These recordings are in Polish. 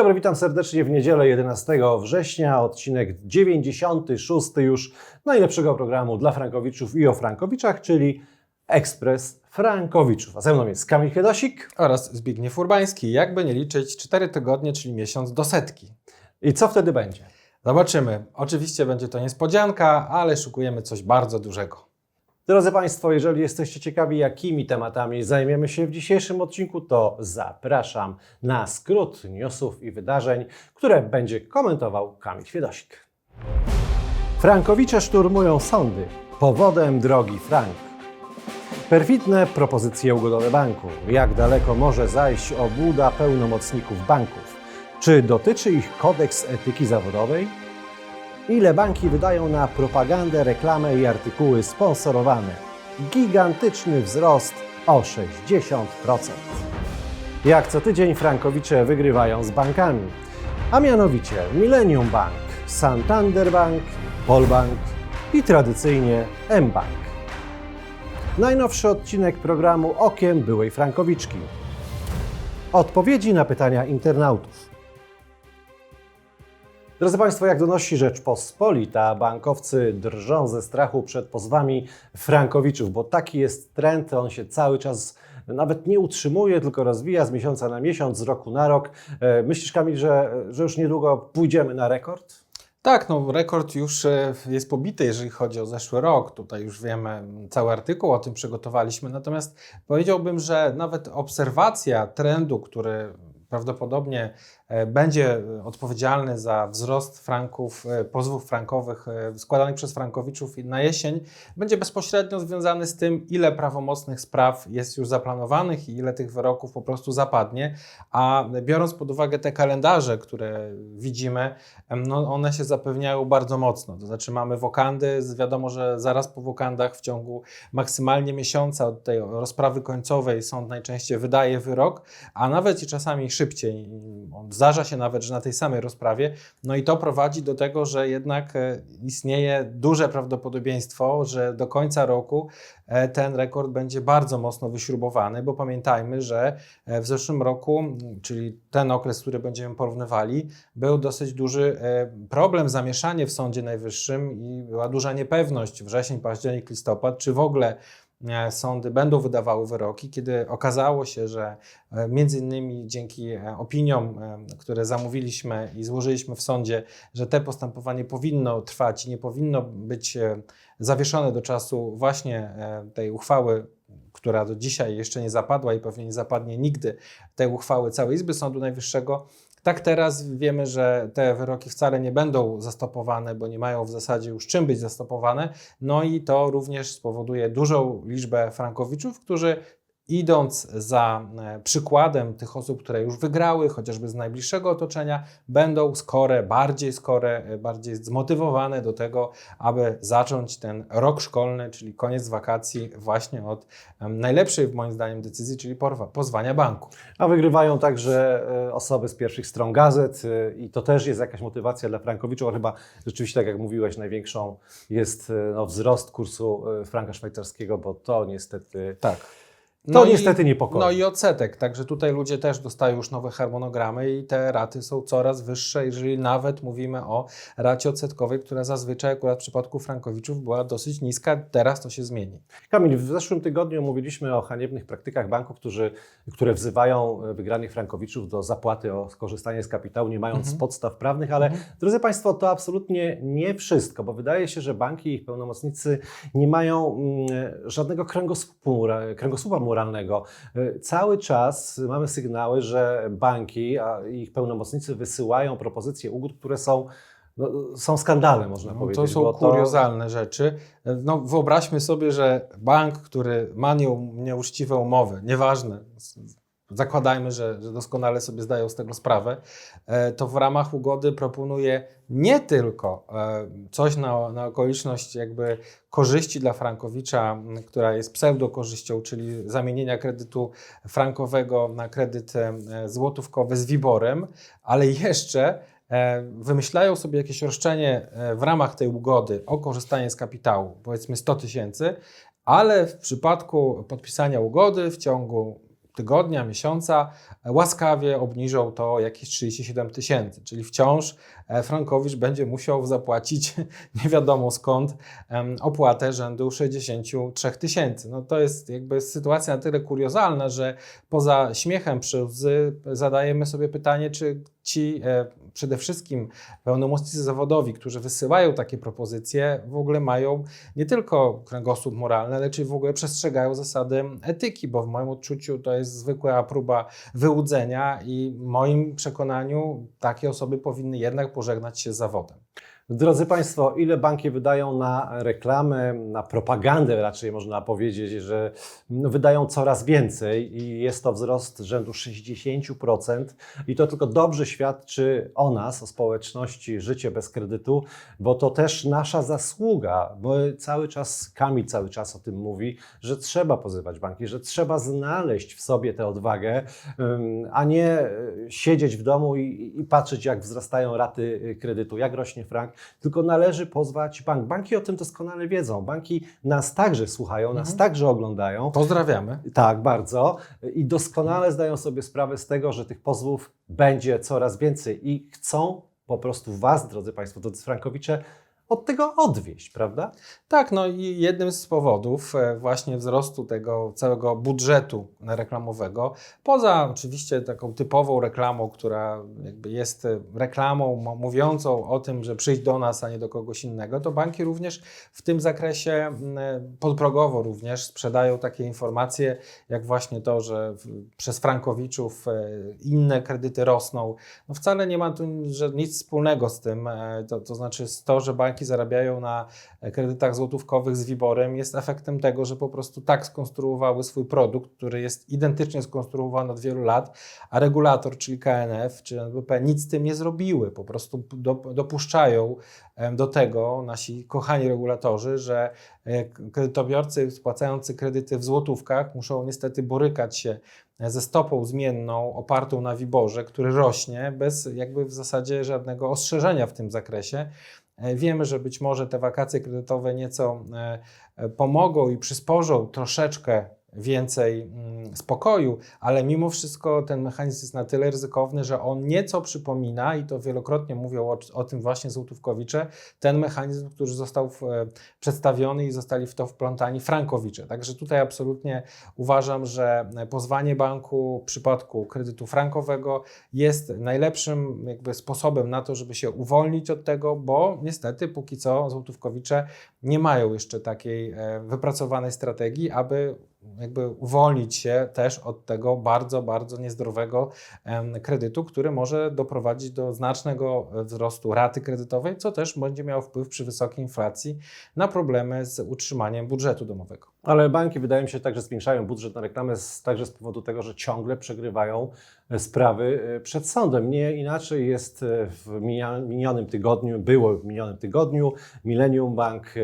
Dobry, witam serdecznie w niedzielę 11 września, odcinek 96 już najlepszego programu dla Frankowiczów i o Frankowiczach, czyli Ekspres Frankowiczów. A ze mną jest Kamil Kiedosik. oraz Zbigniew Urbański. Jakby nie liczyć, 4 tygodnie, czyli miesiąc do setki. I co wtedy będzie? Zobaczymy. Oczywiście będzie to niespodzianka, ale szukujemy coś bardzo dużego. Drodzy Państwo, jeżeli jesteście ciekawi, jakimi tematami zajmiemy się w dzisiejszym odcinku, to zapraszam na skrót newsów i wydarzeń, które będzie komentował Kamil Kwiedosik. Frankowicze szturmują sądy. Powodem drogi Frank. Perfidne propozycje ugodowe banku. Jak daleko może zajść obłuda pełnomocników banków? Czy dotyczy ich kodeks etyki zawodowej? Ile banki wydają na propagandę, reklamę i artykuły sponsorowane? Gigantyczny wzrost o 60%. Jak co tydzień Frankowicze wygrywają z bankami, a mianowicie Millennium Bank, Santander Bank, Polbank i tradycyjnie mBank. Najnowszy odcinek programu Okiem byłej Frankowiczki. Odpowiedzi na pytania internautów. Drodzy Państwo, jak donosi Rzeczpospolita, bankowcy drżą ze strachu przed pozwami frankowiczów, bo taki jest trend, on się cały czas nawet nie utrzymuje, tylko rozwija z miesiąca na miesiąc, z roku na rok. E, Myślisz, Kamil, że, że już niedługo pójdziemy na rekord? Tak, no rekord już e, jest pobity, jeżeli chodzi o zeszły rok. Tutaj już wiemy, cały artykuł o tym przygotowaliśmy. Natomiast powiedziałbym, że nawet obserwacja trendu, który prawdopodobnie będzie odpowiedzialny za wzrost franków, e, pozwów frankowych e, składanych przez frankowiczów na jesień, będzie bezpośrednio związany z tym, ile prawomocnych spraw jest już zaplanowanych i ile tych wyroków po prostu zapadnie. A biorąc pod uwagę te kalendarze, które widzimy, no one się zapewniają bardzo mocno. To znaczy mamy wokandy, wiadomo, że zaraz po wokandach w ciągu maksymalnie miesiąca od tej rozprawy końcowej sąd najczęściej wydaje wyrok, a nawet i czasami szybciej. On Zdarza się nawet, że na tej samej rozprawie. No i to prowadzi do tego, że jednak e, istnieje duże prawdopodobieństwo, że do końca roku e, ten rekord będzie bardzo mocno wyśrubowany, bo pamiętajmy, że e, w zeszłym roku, czyli ten okres, który będziemy porównywali, był dosyć duży problem, zamieszanie w Sądzie Najwyższym i była duża niepewność wrzesień, październik, listopad, czy w ogóle sądy będą wydawały wyroki, kiedy okazało się, że e, między innymi dzięki e, opiniom, e, które zamówiliśmy i złożyliśmy w sądzie, że te postępowanie powinno trwać i nie powinno być e, zawieszone do czasu właśnie e, tej uchwały, która do dzisiaj jeszcze nie zapadła i pewnie nie zapadnie nigdy, tej uchwały całej Izby Sądu Najwyższego. Tak teraz wiemy, że te wyroki wcale nie będą zastopowane, bo nie mają w zasadzie już czym być zastopowane. No i to również spowoduje dużą liczbę frankowiczów, którzy idąc za e, przykładem tych osób, które już wygrały, chociażby z najbliższego otoczenia, będą skore, bardziej skore, e, bardziej zmotywowane do tego, aby zacząć ten rok szkolny, czyli koniec wakacji, właśnie od najlepszej moim zdaniem decyzji, czyli pozwania banku. A wygrywają także e, osoby z pierwszych stron gazet i to też jest jakaś motywacja dla Frankowiczów, chyba rzeczywiście, tak jak mówiłeś, największą jest no, wzrost kursu franka szwajcarskiego, bo to niestety Tak. To niestety niepokoi. No i odsetek, także tutaj ludzie też dostają już nowe harmonogramy i te raty są coraz wyższe, jeżeli nawet mówimy o racie odsetkowej, która zazwyczaj akurat w przypadku frankowiczów była dosyć niska, teraz to się zmieni. Kamil, w zeszłym tygodniu mówiliśmy o haniebnych praktykach banków, którzy, które wzywają e, wygranych frankowiczów do zapłaty o skorzystanie z kapitału, nie mając Mhm. podstaw prawnych, ale drodzy Państwo, to absolutnie nie wszystko, bo wydaje się, że banki i ich pełnomocnicy nie mają mm, żadnego kręgosłupu, mora- kręgosłupa moralnego. E, Cały czas mamy sygnały, że banki a ich pełnomocnicy wysyłają propozycje ugód, które są, no, są skandalem, można No, powiedzieć. to są kuriozalne rzeczy. No, wyobraźmy sobie, że bank, który ma nieu- nieuczciwe umowy, nieważne, zakładajmy, że, że doskonale sobie zdają z tego sprawę, e, to w ramach ugody proponuje nie tylko e, coś na, na okoliczność jakby korzyści dla Frankowicza, która jest pseudokorzyścią, czyli zamienienia kredytu frankowego na kredyt e, złotówkowy z WIBORem, ale jeszcze wymyślają sobie jakieś roszczenie w ramach tej ugody o korzystanie z kapitału, powiedzmy 100 tysięcy, ale w przypadku podpisania ugody w ciągu tygodnia, miesiąca e, łaskawie obniżą to jakieś 37 tysięcy, czyli wciąż Frankowicz będzie musiał zapłacić nie wiadomo skąd opłatę rzędu 63 tysięcy. No to jest jakby sytuacja na tyle kuriozalna, że poza śmiechem przy łzy zadajemy sobie pytanie, czy ci e, przede wszystkim pełnomocnicy zawodowi, którzy wysyłają takie propozycje, w ogóle mają nie tylko kręgosłup moralny, ale czy w ogóle przestrzegają zasady etyki, bo w moim odczuciu to jest zwykła próba wyłudzenia i w moim przekonaniu takie osoby powinny jednak pożegnać się z zawodem. Drodzy Państwo, ile banki wydają na reklamę, na propagandę raczej można powiedzieć, że wydają coraz więcej i jest to wzrost rzędu 60% i to tylko dobrze świadczy o nas, o społeczności Życie bez kredytu, bo to też nasza zasługa, bo cały czas, Kamil cały czas o tym mówi, że trzeba pozywać banki, że trzeba znaleźć w sobie tę odwagę, a nie e, siedzieć w domu i, i patrzeć jak wzrastają raty e, kredytu, jak rośnie frank, tylko należy pozwać bank. Banki o tym doskonale wiedzą. Banki nas także słuchają, nas także oglądają. Pozdrawiamy. Tak, bardzo. I doskonale zdają sobie sprawę z tego, że tych pozwów będzie coraz więcej i chcą po prostu Was, drodzy Państwo, drodzy Frankowicze, od tego odwieść, prawda? Tak, no i jednym z powodów e, właśnie wzrostu tego całego budżetu reklamowego, poza oczywiście taką typową reklamą, która jakby jest e, reklamą mówiącą o tym, że przyjdź do nas, a nie do kogoś innego, to banki również w tym zakresie e, podprogowo również sprzedają takie informacje, jak właśnie to, że przez frankowiczów inne kredyty rosną. No wcale nie ma tu nic wspólnego z tym, to, to znaczy z to, że banki zarabiają na kredytach złotówkowych z Wiborem jest efektem tego, że po prostu tak skonstruowały swój produkt, który jest identycznie skonstruowany od wielu lat, a regulator, czyli KNF czy NBP nic z tym nie zrobiły. Po prostu do, dopuszczają do tego nasi kochani regulatorzy, że e, kredytobiorcy spłacający kredyty w złotówkach muszą niestety borykać się ze stopą zmienną opartą na Wiborze, który rośnie bez jakby w zasadzie żadnego ostrzeżenia w tym zakresie. E, Wiemy, że być może te wakacje kredytowe nieco e, pomogą i przysporzą troszeczkę więcej mm, spokoju, ale mimo wszystko ten mechanizm jest na tyle ryzykowny, że on nieco przypomina, i to wielokrotnie mówią o, o tym właśnie Złotówkowicze, ten mechanizm, który został w, e, przedstawiony i zostali w to wplątani Frankowicze. Także tutaj absolutnie uważam, że pozwanie banku w przypadku kredytu frankowego jest najlepszym jakby sposobem na to, żeby się uwolnić od tego, bo niestety póki co Złotówkowicze nie mają jeszcze takiej e, wypracowanej strategii, aby jakby uwolnić się też od tego bardzo, bardzo niezdrowego kredytu, który może doprowadzić do znacznego wzrostu raty kredytowej, co też będzie miało wpływ przy wysokiej inflacji na problemy z utrzymaniem budżetu domowego. Ale banki wydaje mi się także zwiększają budżet na reklamę z, także z powodu tego, że ciągle przegrywają e, sprawy e, przed sądem. Nie inaczej jest e, w minionym tygodniu, było w minionym tygodniu. Millennium Bank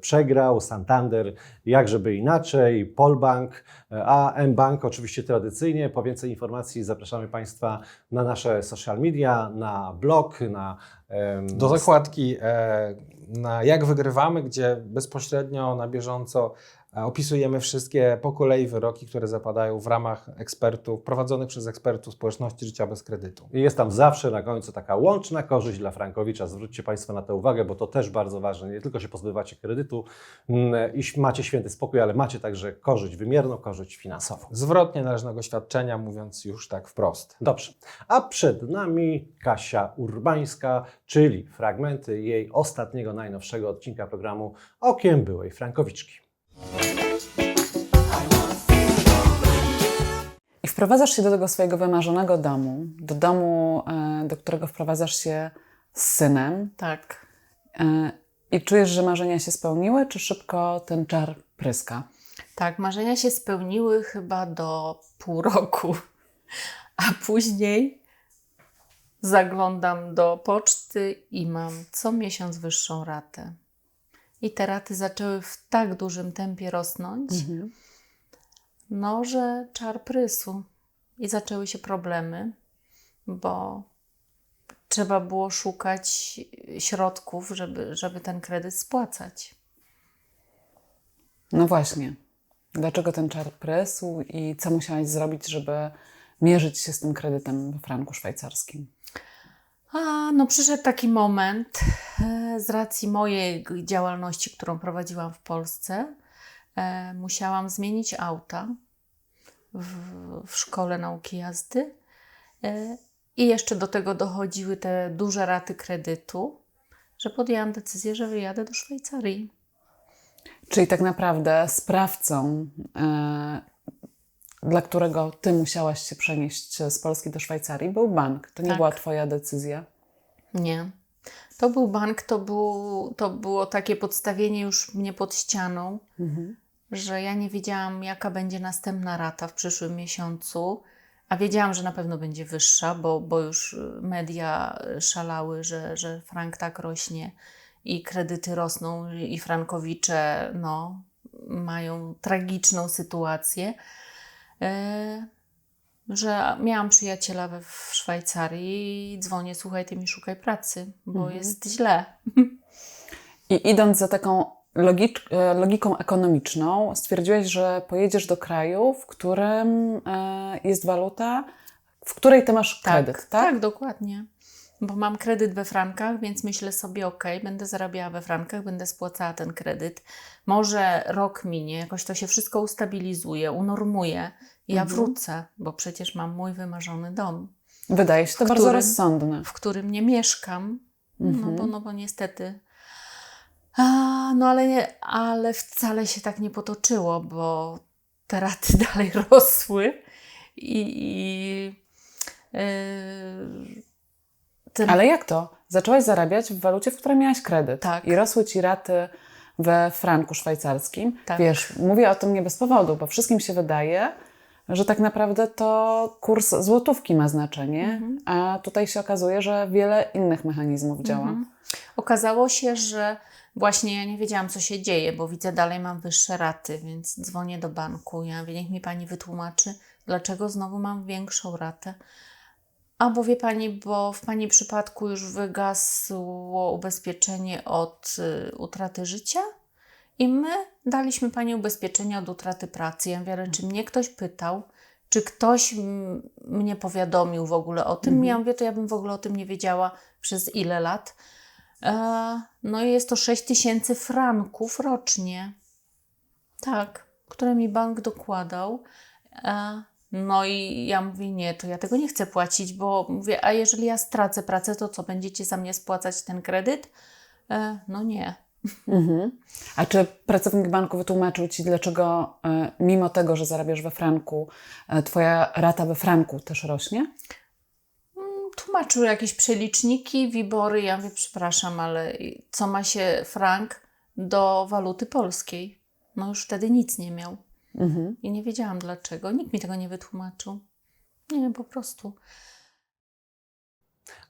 przegrał, Santander jakżeby inaczej, Polbank, a mBank oczywiście tradycyjnie. Po więcej informacji zapraszamy Państwa na nasze social media, na blog, na Do zakładki na Jak wygrywamy, gdzie bezpośrednio na bieżąco opisujemy wszystkie po kolei wyroki, które zapadają w ramach ekspertów, prowadzonych przez ekspertów społeczności życia bez kredytu. I Jest tam zawsze na końcu taka łączna korzyść dla Frankowicza. Zwróćcie Państwo na to uwagę, bo to też bardzo ważne. Nie tylko się pozbywacie kredytu mm, i macie święty spokój, ale macie także korzyść wymierną, korzyść finansową. Zwrotnie należnego świadczenia, mówiąc już tak wprost. Dobrze. A przed nami Kasia Urbańska, czyli fragmenty jej ostatniego, najnowszego odcinka programu Okiem byłej Frankowiczki. I wprowadzasz się do tego swojego wymarzonego domu, do domu, e, do którego wprowadzasz się z synem Tak. e, i czujesz, że marzenia się spełniły, czy szybko ten czar pryska? Tak, marzenia się spełniły chyba do pół roku, a później zaglądam do poczty i mam co miesiąc wyższą ratę. I te raty zaczęły w tak dużym tempie rosnąć, no, że czar prysł. I zaczęły się problemy, bo trzeba było szukać środków, żeby, żeby ten kredyt spłacać. No właśnie. Dlaczego ten czar presu i co musiałaś zrobić, żeby mierzyć się z tym kredytem w franku szwajcarskim? A, no przyszedł taki moment e, z racji mojej działalności, którą prowadziłam w Polsce. E, musiałam zmienić auta w, w szkole nauki jazdy. E, I jeszcze do tego dochodziły te duże raty kredytu, że podjęłam decyzję, że wyjadę do Szwajcarii. Czyli tak naprawdę sprawcą, e, dla którego ty musiałaś się przenieść z Polski do Szwajcarii, był bank. To nie Tak. była twoja decyzja. Nie. To był bank, to, był, to było takie podstawienie już mnie pod ścianą, że ja nie wiedziałam, jaka będzie następna rata w przyszłym miesiącu, a wiedziałam, że na pewno będzie wyższa, bo, bo już y, media y, szalały, że, że frank tak rośnie i kredyty rosną i frankowicze no, mają tragiczną sytuację. E, że miałam przyjaciela we w Szwajcarii i dzwonię, słuchaj, ty mi szukaj pracy, bo Mhm. jest źle. I idąc za taką logicz- e, logiką ekonomiczną, stwierdziłeś, że pojedziesz do kraju, w którym e, jest waluta, w której ty masz kredyt, tak? tak, dokładnie. Bo mam kredyt we frankach, więc myślę sobie, ok, będę zarabiała we frankach, będę spłacała ten kredyt. Może rok minie, jakoś to się wszystko ustabilizuje, unormuje i ja Mhm. wrócę, bo przecież mam mój wymarzony dom, Wydaje się to W bardzo którym- rozsądne. w którym nie mieszkam. Mhm. No, bo, no bo niestety. A, no ale, nie, ale wcale się tak nie potoczyło, bo te raty dalej rosły i. i yy, ten, Ale jak to? Zaczęłaś zarabiać w walucie, w której miałaś kredyt. Tak. I rosły ci raty we franku szwajcarskim. Tak. Wiesz, mówię o tym nie bez powodu, bo wszystkim się wydaje, że tak naprawdę to kurs złotówki ma znaczenie, Mhm. a tutaj się okazuje, że wiele innych mechanizmów działa. Mhm. Okazało się, że właśnie ja nie wiedziałam, co się dzieje, bo widzę, dalej mam wyższe raty, więc dzwonię do banku. Ja mówię, niech mi pani wytłumaczy, dlaczego znowu mam większą ratę. A bo wie pani, bo w pani przypadku już wygasło ubezpieczenie od y, utraty życia i my daliśmy pani ubezpieczenie od utraty pracy. Ja mówię, ale czy mnie ktoś pytał, czy ktoś mnie powiadomił w ogóle o tym? Mhm. Ja mówię, to ja bym w ogóle o tym nie wiedziała przez ile lat. E, no i jest to 6 tysięcy franków rocznie. Tak, które mi bank dokładał. E, no i ja mówię, nie, to ja tego nie chcę płacić, bo mówię, a jeżeli ja stracę pracę, to co, będziecie za mnie spłacać ten kredyt? E, no nie. Mhm. A czy pracownik banku wytłumaczył ci, dlaczego e, mimo tego, że zarabiasz we franku, e, twoja rata we franku też rośnie? Mm, Tłumaczył jakieś przeliczniki, wibory. Ja mówię, przepraszam, ale co ma się frank do waluty polskiej? No już wtedy nic nie miał. Mhm. I nie wiedziałam dlaczego. Nikt mi tego nie wytłumaczył. Nie wiem, po prostu.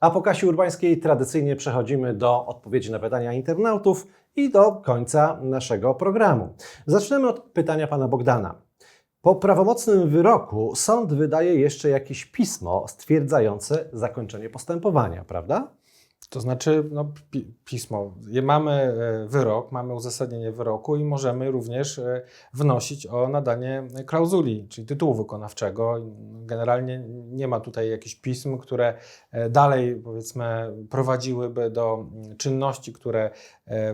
A po Kasi Urbańskiej tradycyjnie przechodzimy do odpowiedzi na pytania internautów i do końca naszego programu. Zaczniemy od pytania pana Bogdana. Po prawomocnym wyroku sąd wydaje jeszcze jakieś pismo stwierdzające zakończenie postępowania, prawda? To znaczy, no, pi- pismo. Mamy e, wyrok, mamy uzasadnienie wyroku i możemy również e, wnosić o nadanie klauzuli, czyli tytułu wykonawczego. Generalnie nie ma tutaj jakichś pism, które e, dalej, powiedzmy, prowadziłyby do mm, czynności, które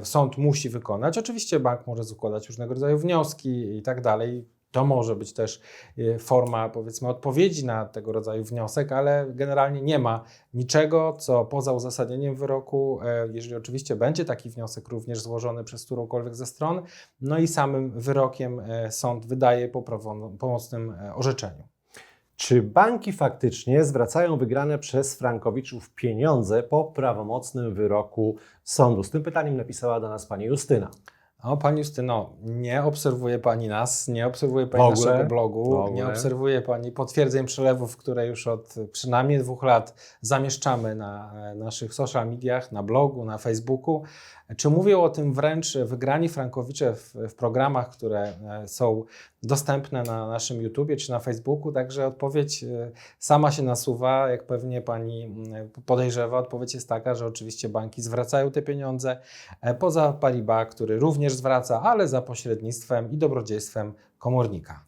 sąd musi wykonać. Oczywiście bank może składać różnego rodzaju wnioski i tak dalej. To może być też e, forma, powiedzmy, odpowiedzi na tego rodzaju wniosek, ale generalnie nie ma niczego, co poza uzasadnieniem wyroku, e, jeżeli oczywiście będzie taki wniosek również złożony przez którąkolwiek ze stron, no i samym wyrokiem e, sąd wydaje po pomocnym e, orzeczeniu. Czy banki faktycznie zwracają wygrane przez Frankowiczów pieniądze po prawomocnym wyroku sądu? Z tym pytaniem napisała do nas pani Justyna. O, Pani Justyno, nie obserwuje Pani nas, nie obserwuje Pani ogóle? naszego blogu, nie obserwuje Pani potwierdzeń przelewów, które już od przynajmniej dwóch lat zamieszczamy na e, naszych social mediach, na blogu, na Facebooku. Czy mówią o tym wręcz wygrani frankowicze w, w programach, które e, są dostępne na naszym YouTubie czy na Facebooku, także odpowiedź e, sama się nasuwa, jak pewnie pani mm, podejrzewa, odpowiedź jest taka, że oczywiście banki zwracają te pieniądze, e, poza Paribas, który również zwraca, ale za pośrednictwem i dobrodziejstwem komornika.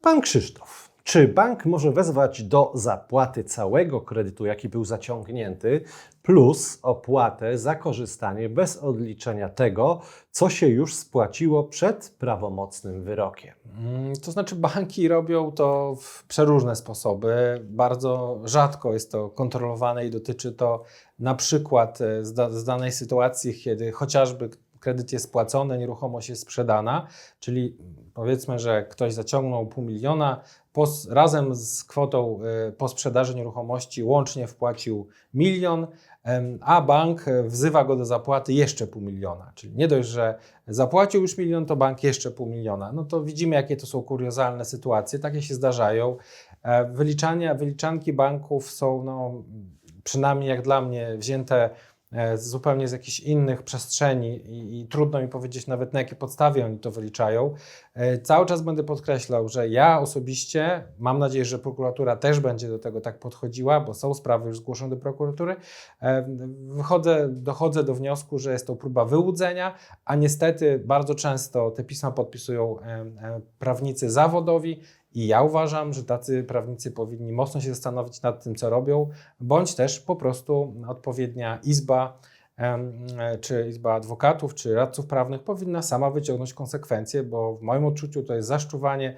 Pan Krzysztof, czy bank może wezwać do zapłaty całego kredytu, jaki był zaciągnięty, plus opłatę za korzystanie bez odliczenia tego, co się już spłaciło przed prawomocnym wyrokiem? Mm, To znaczy, banki robią to w przeróżne sposoby. Bardzo rzadko jest to kontrolowane i dotyczy to na przykład e, z, z danej sytuacji, kiedy chociażby kredyt jest spłacony, nieruchomość jest sprzedana, czyli powiedzmy, że ktoś zaciągnął pół miliona, po, razem z kwotą e, po sprzedaży nieruchomości łącznie wpłacił milion, a bank wzywa go do zapłaty jeszcze pół miliona. Czyli nie dość, że zapłacił już milion, to bank jeszcze pół miliona. No to widzimy, jakie to są kuriozalne sytuacje. Takie się zdarzają. E, Wyliczania, wyliczanki banków są, no, przynajmniej jak dla mnie, wzięte zupełnie z jakichś innych przestrzeni i, i trudno mi powiedzieć nawet na jakiej podstawie oni to wyliczają. E, Cały czas będę podkreślał, że ja osobiście, mam nadzieję, że prokuratura też będzie do tego tak podchodziła, bo są sprawy już zgłoszone do prokuratury, e, wychodzę, dochodzę do wniosku, że jest to próba wyłudzenia, a niestety bardzo często te pisma podpisują e, e, prawnicy zawodowi i ja uważam, że tacy prawnicy powinni mocno się zastanowić nad tym, co robią, bądź też po prostu odpowiednia izba, czy izba adwokatów, czy radców prawnych powinna sama wyciągnąć konsekwencje, bo w moim odczuciu to jest zaszczuwanie,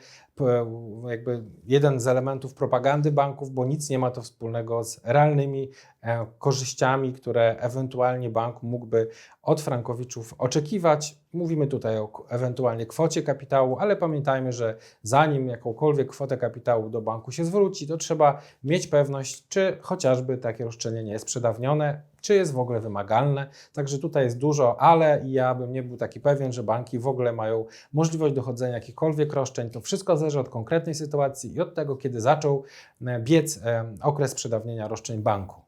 jakby jeden z elementów propagandy banków, bo nic nie ma to wspólnego z realnymi e, korzyściami, które ewentualnie bank mógłby od frankowiczów oczekiwać. Mówimy tutaj o ewentualnie kwocie kapitału, ale pamiętajmy, że zanim jakąkolwiek kwotę kapitału do banku się zwróci, to trzeba mieć pewność, czy chociażby takie roszczenie nie jest przedawnione, czy jest w ogóle wymagalne. Także tutaj jest dużo, ale ja bym nie był taki pewien, że banki w ogóle mają możliwość dochodzenia jakichkolwiek roszczeń. To wszystko zależy od konkretnej sytuacji i od tego, kiedy zaczął e, biec e, okres przedawnienia roszczeń banku.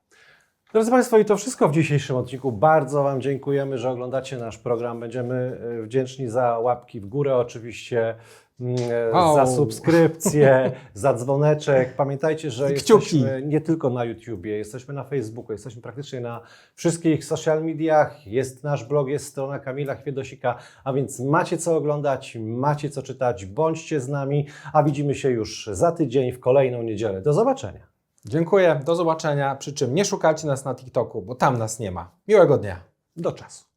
Drodzy Państwo, i to wszystko w dzisiejszym odcinku. Bardzo Wam dziękujemy, że oglądacie nasz program. Będziemy e, wdzięczni za łapki w górę, oczywiście. Mm, e, Au. Za subskrypcję, za dzwoneczek. Pamiętajcie, że jesteśmy nie tylko na YouTubie, jesteśmy na Facebooku, jesteśmy praktycznie na wszystkich social mediach. Jest nasz blog, jest strona Kamila Chwiedosika, a więc macie co oglądać, macie co czytać. Bądźcie z nami, a widzimy się już za tydzień w kolejną niedzielę. Do zobaczenia. Dziękuję, do zobaczenia. Przy czym nie szukajcie nas na TikToku, bo tam nas nie ma. Miłego dnia. Do czasu.